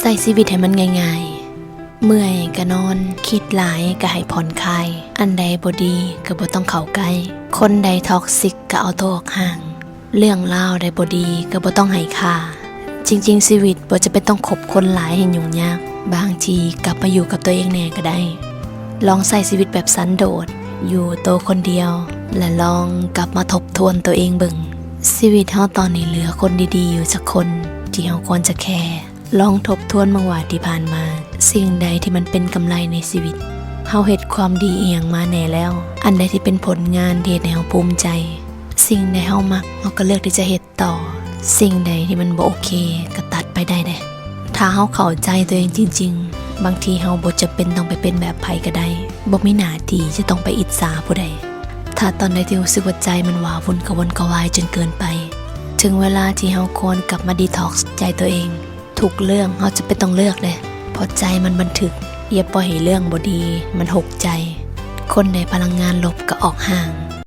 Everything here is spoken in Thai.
ใส่ชีวิตให้มันง่ายๆ เมื่อยก็นอน คิดหลายก็ให้ผ่อนคลาย อันใดบดีก็บ่ต้องเข้าใกล้ คนใดท็อกซิกก็เอาตัวออกห่าง เรื่องราใดบดีก็บ่ต้องให้ค่า จริง ๆ ชีวิตบ่จะเป็นต้องคบคนหลายให้ยุ่งยาก บางทีกลับมาอยู่กับตัวเองแน่ก็ได้ ลองใส่ชีวิตแบบสันโดษ อยู่โตวคนเดียว และลองกลับมาทบทวนตัวเองบิ่งชีวิตเฮาตอนนี้เหลือคนดีๆ อยู่สักคนที่เฮาควรจะแคร์ ลองทบทวนบางว่าที่ผ่านมา สิ่งใดที่มันเป็นกำไรในชีวิตเฮาเฮ็ดความดีเอียงมาแน่แล้ว อันใดที่เป็นผลงานที่เฮ็ดให้เฮาภูมิใจ สิ่งใดเฮามักเฮาก็เลือกที่จะเฮ็ดต่อ สิ่งใดที่มันบ่โอเคก็ตัดไปได้เด้ถ้าเฮาเข้าใจตัวเองจริง ๆ บางทีเฮาบ่จะเป็นต้องไปเป็นแบบไผก็ได้บ่มีหน้าที่จะต้องไปอิจฉาผู้ใดถ้าตอนใดที่รู้สึกว่าใจมันว้าวุ่นกระวนกระวายจนเกินไป ถึงเวลาที่เฮาควรกลับมาดีท็อกซ์ใจตัวเอง ทุกเรื่องเขาจะไปต้องเลือกเลยเพราะใจมันบันทึกอย่าปล่อยให้เรื่องบดี มันหกใจ คนในพลังงานลบก็ออกห่าง